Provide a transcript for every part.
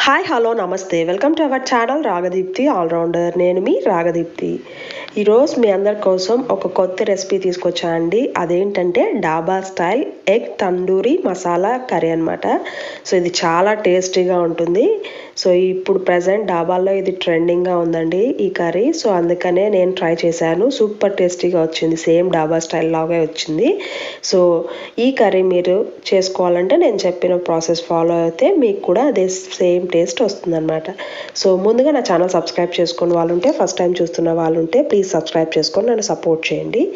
Hi hello నమస్తే welcome to our channel Ragadeepthi allrounder నేను మీ రాగదీప్తి ఈరోజు మీ అందరి కోసం ఒక కొత్త రెసిపీ తీసుకొచ్చా అండి. అదేంటంటే dhaba style egg tandoori masala curry అనమాట సో ఇది చాలా టేస్టీగా ఉంటుంది. సో ఇప్పుడు ప్రజెంట్ డాబాల్లో ఇది ట్రెండింగ్గా ఉందండి ఈ కర్రీ. సో అందుకనే నేను ట్రై చేశాను. సూపర్ టేస్టీగా వచ్చింది. సేమ్ డాబా స్టైల్ లాగే వచ్చింది. సో ఈ కర్రీ మీరు చేసుకోవాలంటే నేను చెప్పిన ప్రాసెస్ ఫాలో అయితే మీకు కూడా అదే సేమ్ టేస్ట్ వస్తుందన్నమాట. సో ముందుగా నా ఛానల్ సబ్స్క్రైబ్ చేసుకున్న వాళ్ళు ఉంటే ఫస్ట్ టైం చూస్తున్న వాళ్ళు ఉంటే ప్లీజ్ సబ్స్క్రైబ్ చేసుకొని నన్ను సపోర్ట్ చేయండి.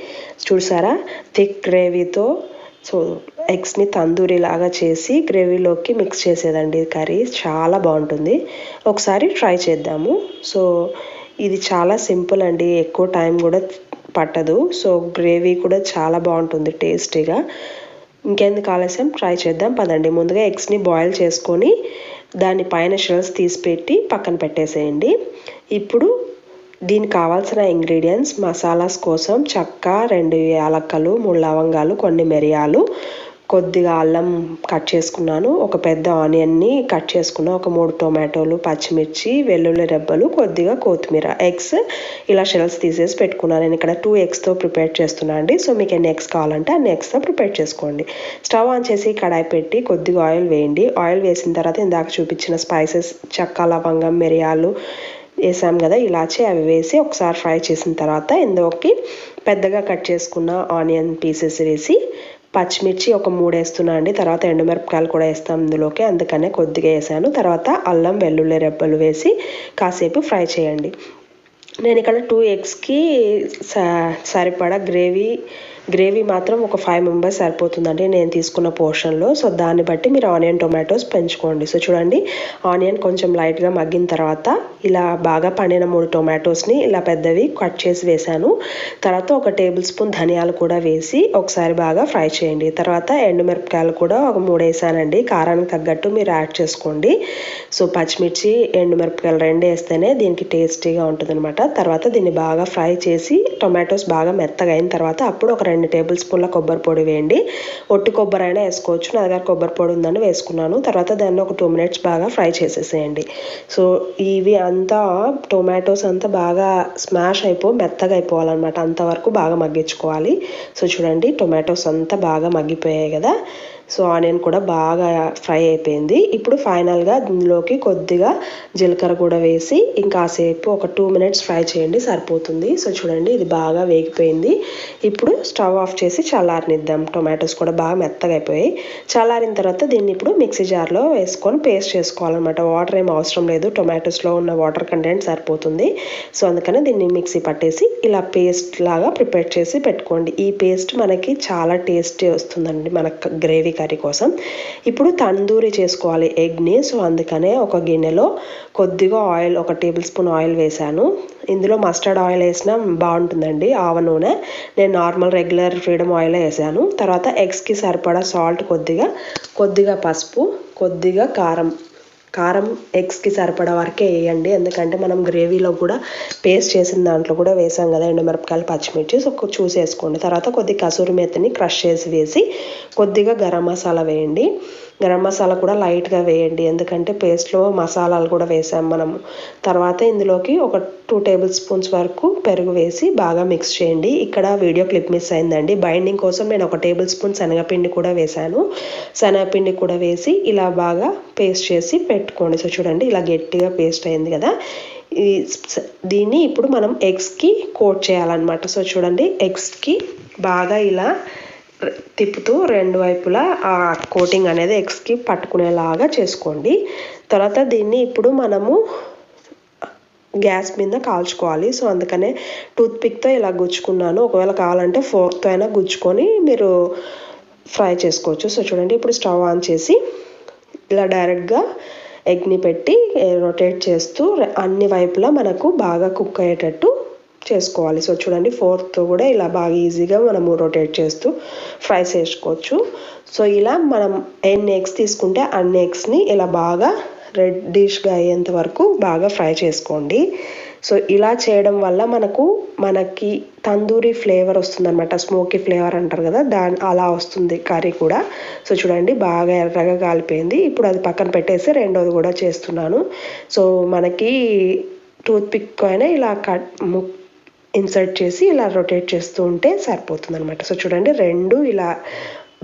చూసారా? థిక్ గ్రేవీతో సో ఎగ్స్ని తందూరి లాగా చేసి గ్రేవీలోకి మిక్స్ చేసేదండి కర్రీ. చాలా బాగుంటుంది. ఒకసారి ట్రై చేద్దాము. సో ఇది చాలా సింపుల్ అండి. ఎక్కువ టైం కూడా పట్టదు. సో గ్రేవీ కూడా చాలా బాగుంటుంది టేస్టీగా ఇంకెందుకు ఆలస్యం? ట్రై చేద్దాం. పదండి. ముందుగా ఎగ్స్ని బాయిల్ చేసుకొని దాని పైన షెల్స్ తీసి పెట్టి పక్కన పెట్టేసేయండి. ఇప్పుడు దీనికి కావాల్సిన ఇంగ్రీడియంట్స్ మసాలాస్ కోసం చెక్క రెండు యాలక్కలు మూడు లవంగాలు కొన్ని మిరియాలు. కొద్దిగా అల్లం కట్ చేసుకున్నాను. ఒక పెద్ద ఆనియన్ని కట్ చేసుకున్నాను ఒక మూడు టొమాటోలు పచ్చిమిర్చి వెల్లుల్లి రెబ్బలు కొద్దిగా కొత్తిమీర. ఎగ్స్ ఇలా షెల్స్ తీసేసి పెట్టుకున్నాను నేను ఇక్కడ టూ ఎగ్స్తో ప్రిపేర్ చేస్తున్నాను అండి. సో మీకు ఎన్ని ఎగ్స్ కావాలంటే అన్ని ఎగ్స్తో ప్రిపేర్ చేసుకోండి. స్టవ్ ఆన్ చేసి కడాయి పెట్టి కొద్దిగా ఆయిల్ వేయండి. ఆయిల్ వేసిన తర్వాత ఇందాక చూపించిన స్పైసెస్ చెక్క లవంగం మిరియాలు వేసాం కదా ఇలాచి అవి వేసి ఒకసారి ఫ్రై చేసిన తర్వాత ఇందులోకి పెద్దగా కట్ చేసుకున్న ఆనియన్ పీసెస్ వేసి పచ్చిమిర్చి ఒక మూడు వేస్తున్నా అండి. తర్వాత ఎండుమిరపకాయలు కూడా వేస్తాం ఇందులోకి. అందుకనే కొద్దిగా వేసాను. తర్వాత అల్లం వెల్లుల్లి రెబ్బలు వేసి కాసేపు ఫ్రై చేయండి. నేను ఇక్కడ టూ ఎగ్స్కి సరిపడా గ్రేవీ గ్రేవీ మాత్రం ఒక ఫైవ్ మెంబర్స్ సరిపోతుందండి నేను తీసుకున్న పోర్షన్లో సో దాన్ని బట్టి మీరు ఆనియన్ టొమాటోస్ పెంచుకోండి. సో చూడండి ఆనియన్ కొంచెం లైట్గా మగ్గిన తర్వాత ఇలా బాగా పండిన మూడు టొమాటోస్ని ఇలా పెద్దవి కట్ చేసి వేసాను తర్వాత ఒక టేబుల్ స్పూన్ ధనియాలు కూడా వేసి ఒకసారి బాగా ఫ్రై చేయండి. తర్వాత ఎండుమిరపకాయలు కూడా ఒక మూడు వేసానండి. కారానికి తగ్గట్టు మీరు యాడ్ చేసుకోండి. సో పచ్చిమిర్చి ఎండుమిరపకాయలు రెండు వేస్తేనే దీనికి టేస్టీగా తర్వాత దీన్ని బాగా ఫ్రై చేసి టొమాటోస్ బాగా మెత్తగా అయిన తర్వాత అప్పుడు ఒక రెండు టేబుల్ స్పూన్ల కొబ్బరి పొడి వేయండి. ఒట్టి కొబ్బరి అయినా వేసుకోవచ్చు. నా దగ్గర కొబ్బరి పొడి ఉందని వేసుకున్నాను. తర్వాత దాన్ని ఒక టూ మినిట్స్ బాగా ఫ్రై చేసేసేయండి. సో ఇవి అంతా టొమాటోస్ అంతా బాగా స్మాష్ అయిపో మెత్తగా అయిపోవాలన్నమాట. అంతవరకు బాగా మగ్గించుకోవాలి. సో చూడండి టొమాటోస్ అంతా బాగా మగ్గిపోయాయి కదా. సో ఆనియన్ కూడా బాగా ఫ్రై అయిపోయింది. ఇప్పుడు ఫైనల్గా దీనిలోకి కొద్దిగా జీలకర్ర కూడా వేసి ఇంకాసేపు ఒక టూ మినిట్స్ ఫ్రై చేయండి సరిపోతుంది. సో చూడండి ఇది బాగా వేగిపోయింది. ఇప్పుడు స్టవ్ ఆఫ్ చేసి చల్లారనిద్దాం. టొమాటోస్ కూడా బాగా మెత్తగా అయిపోయాయి. చల్లారిన తర్వాత దీన్ని ఇప్పుడు మిక్సీ జార్లో వేసుకొని పేస్ట్ చేసుకోవాలన్నమాట. వాటర్ ఏం అవసరం లేదు. టొమాటోస్లో ఉన్న వాటర్ కంటెంట్ సరిపోతుంది. సో అందుకని దీన్ని మిక్సీ పట్టేసి ఇలా పేస్ట్ లాగా ప్రిపేర్ చేసి పెట్టుకోండి. ఈ పేస్ట్ మనకి చాలా టేస్టీ వస్తుందండి. మన గ్రేవీ కర్రీ కోసం. ఇప్పుడు తందూరి చేసుకోవాలి ఎగ్ని. సో అందుకనే ఒక గిన్నెలో కొద్దిగా ఆయిల్ ఒక టేబుల్ స్పూన్ ఆయిల్ వేసాను ఇందులో మస్టర్డ్ ఆయిల్ వేసినా బాగుంటుందండి ఆవ నూనె. నేను నార్మల్ రెగ్యులర్ ఫ్రీడమ్ ఆయిల్ వేసాను. తర్వాత ఎగ్స్కి సరిపడా సాల్ట్ కొద్దిగా కొద్దిగా పసుపు కొద్దిగా కారం. కారం ఎగ్స్కి సరిపడా వరకే వేయండి. ఎందుకంటే మనం గ్రేవీలో కూడా పేస్ట్ చేసిన దాంట్లో కూడా వేసాం కదా ఎండుమిరపకాయలు పచ్చిమిర్చి. సో చూసేసుకోండి. తర్వాత కొద్ది కసూరి మెత్తని క్రష్ చేసి వేసి కొద్దిగా గరం మసాలా వేయండి. గరం మసాలా కూడా లైట్గా వేయండి. ఎందుకంటే పేస్ట్లో మసాలాలు కూడా వేసాం మనం తర్వాత ఇందులోకి ఒక టూ టేబుల్ స్పూన్స్ వరకు పెరుగు వేసి బాగా మిక్స్ చేయండి. ఇక్కడ వీడియో క్లిప్ మిస్ అయిందండి. బైండింగ్ కోసం నేను ఒక టేబుల్ స్పూన్ శనగపిండి కూడా వేసాను శనగపిండి కూడా వేసి ఇలా బాగా పేస్ట్ చేసి పెట్టుకోండి. సో చూడండి ఇలా గట్టిగా పేస్ట్ అయింది కదా. ఈ దీన్ని ఇప్పుడు మనం ఎగ్స్కి కోట్ చేయాలన్నమాట. సో చూడండి ఎగ్స్కి బాగా ఇలా తిప్పుతూ రెండు వైపులా ఆ కోటింగ్ అనేది ఎగ్స్కి పట్టుకునేలాగా చేసుకోండి. తర్వాత దీన్ని ఇప్పుడు మనము గ్యాస్ మీద కాల్చుకోవాలి. సో అందుకనే టూత్ పిక్తో ఇలా గుచ్చుకున్నాను. ఒకవేళ కావాలంటే ఫోర్క్తో అయినా గుచ్చుకొని మీరు ఫ్రై చేసుకోవచ్చు. సో చూడండి ఇప్పుడు స్టవ్ ఆన్ చేసి ఇలా డైరెక్ట్గా ఎగ్ని పెట్టి రొటేట్ చేస్తూ అన్ని వైపులా మనకు బాగా కుక్ అయ్యేటట్టు చేసుకోవాలి. సో చూడండి ఫోర్త్ కూడా ఇలా బాగా ఈజీగా మనము రొటేట్ చేస్తూ ఫ్రై చేసుకోవచ్చు. సో ఇలా మనం ఎన్ని ఎగ్స్ తీసుకుంటే అన్ని ఎగ్స్ని ఇలా బాగా రెడ్డిష్గా అయ్యేంత వరకు బాగా ఫ్రై చేసుకోండి. సో ఇలా చేయడం వల్ల మనకు మనకి తందూరి ఫ్లేవర్ వస్తుందన్నమాట. స్మోకీ ఫ్లేవర్ అంటారు కదా దాని అలా వస్తుంది కర్రీ కూడా. సో చూడండి బాగా ఎర్రగా కాలిపోయింది. ఇప్పుడు అది పక్కన పెట్టేసి రెండోది కూడా చేస్తున్నాను. సో మనకి టూత్ పిక్ అయినా ఇలా కట్ ఇన్సర్ట్ చేసి ఇలా రొటేట్ చేస్తూ ఉంటే సరిపోతుంది అనమాట సో చూడండి రెండు ఇలా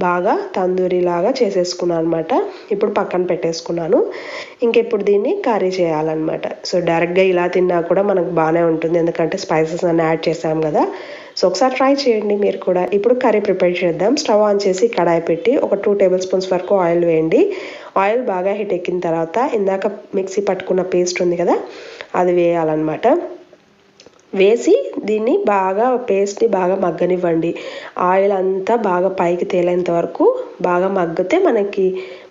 బాగా తందూరి లాగా చేసేసుకున్నాను అనమాట ఇప్పుడు పక్కన పెట్టేసుకున్నాను. ఇంకెప్పుడు దీన్ని కర్రీ చేయాలన్నమాట. సో డైరెక్ట్గా ఇలా తిన్నా కూడా మనకు బాగానే ఉంటుంది. ఎందుకంటే స్పైసెస్ అన్నీ యాడ్ చేసాం కదా. సో ఒకసారి ట్రై చేయండి మీరు కూడా. ఇప్పుడు కర్రీ ప్రిపేర్ చేద్దాం. స్టవ్ ఆన్ చేసి కడాయి పెట్టి ఒక టూ టేబుల్ స్పూన్స్ వరకు ఆయిల్ వేయండి. ఆయిల్ బాగా హీట్ ఎక్కిన తర్వాత ఇందాక మిక్సీ పట్టుకున్న పేస్ట్ ఉంది కదా అది వేయాలన్నమాట. వేసి దీన్ని బాగా పేస్ట్ని బాగా మగ్గనివ్వండి. ఆయిల్ అంతా బాగా పైకి తేలేంత వరకు బాగా మగ్గితే మనకి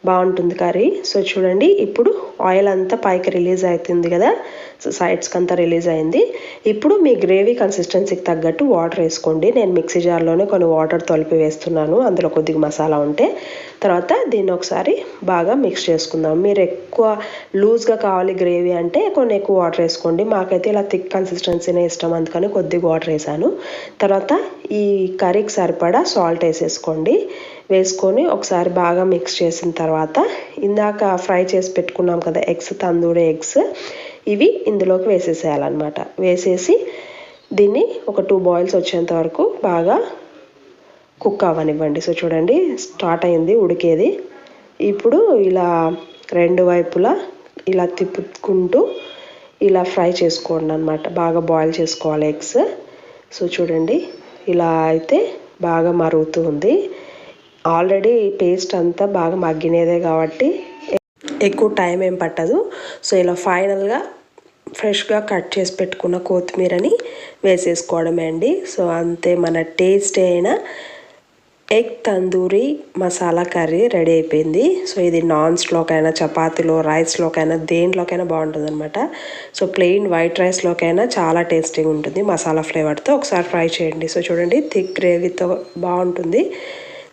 బాగుంటుంది కర్రీ సో చూడండి ఇప్పుడు ఆయిల్ అంతా పైకి రిలీజ్ అవుతుంది కదా. సో సైడ్స్కి అంతా రిలీజ్ అయింది. ఇప్పుడు మీ గ్రేవీ కన్సిస్టెన్సీకి తగ్గట్టు వాటర్ వేసుకోండి. నేను మిక్సీ జార్లోనే కొన్ని వాటర్ తొలిపి వేస్తున్నాను. అందులో కొద్దిగా మసాలా ఉంటే. తర్వాత దీన్ని ఒకసారి బాగా మిక్స్ చేసుకుందాం. మీరు ఎక్కువ లూజ్గా కావాలి గ్రేవీ అంటే కొన్ని ఎక్కువ వాటర్ వేసుకోండి. మాకైతే ఇలా థిక్ కన్సిస్టెన్సీనే ఇష్టం. అందుకని కొద్దిగా వాటర్ వేసాను. తర్వాత ఈ కర్రీకి సరిపడా సాల్ట్ వేసేసుకోండి. వేసుకొని ఒకసారి బాగా మిక్స్ చేసిన తర్వాత ఇందాక ఫ్రై చేసి పెట్టుకున్నాం కదా ఎగ్స్ తందూరి ఎగ్స్ ఇవి ఇందులోకి వేసేసేయాలన్నమాట. వేసేసి దీన్ని ఒక టూ బాయిల్స్ వచ్చేంత వరకు బాగా కుక్ అవ్వనివ్వండి. సో చూడండి స్టార్ట్ అయింది ఉడికేది. ఇప్పుడు ఇలా రెండు వైపులా ఇలా తిప్పుకుంటూ ఇలా ఫ్రై చేసుకోండి అనమాట బాగా బాయిల్ చేసుకోవాలి ఎగ్స్. సో చూడండి ఇలా అయితే బాగా మరుగుతూ ఉంది. ఆల్రెడీ పేస్ట్ అంతా బాగా మగ్గినదే కాబట్టి ఎక్కువ టైం ఏం పట్టదు. సో ఇలా ఫైనల్గా ఫ్రెష్గా కట్ చేసి పెట్టుకున్న కొత్తిమీరని వేసేసుకోవడమే అండి. సో అంతే మన టేస్ట్ అయిన egg tandoori masala curry ready అయిపోయింది. సో ఇది నాన్స్లోకైనా చపాతీలో రైస్లోకైనా దేంట్లోకైనా బాగుంటుంది అనమాట సో ప్లెయిన్ వైట్ రైస్లోకైనా చాలా టేస్టీగా ఉంటుంది మసాలా ఫ్లేవర్తో. ఒకసారి ఫ్రై చేయండి. సో చూడండి థిక్ గ్రేవీతో బాగుంటుంది.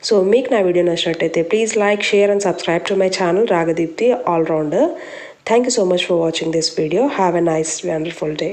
సో మీకు నా వీడియో నచ్చినట్టయితే please like share and subscribe to my channel Ragadeepthi allrounder thank you so much for watching this video have a nice wonderful day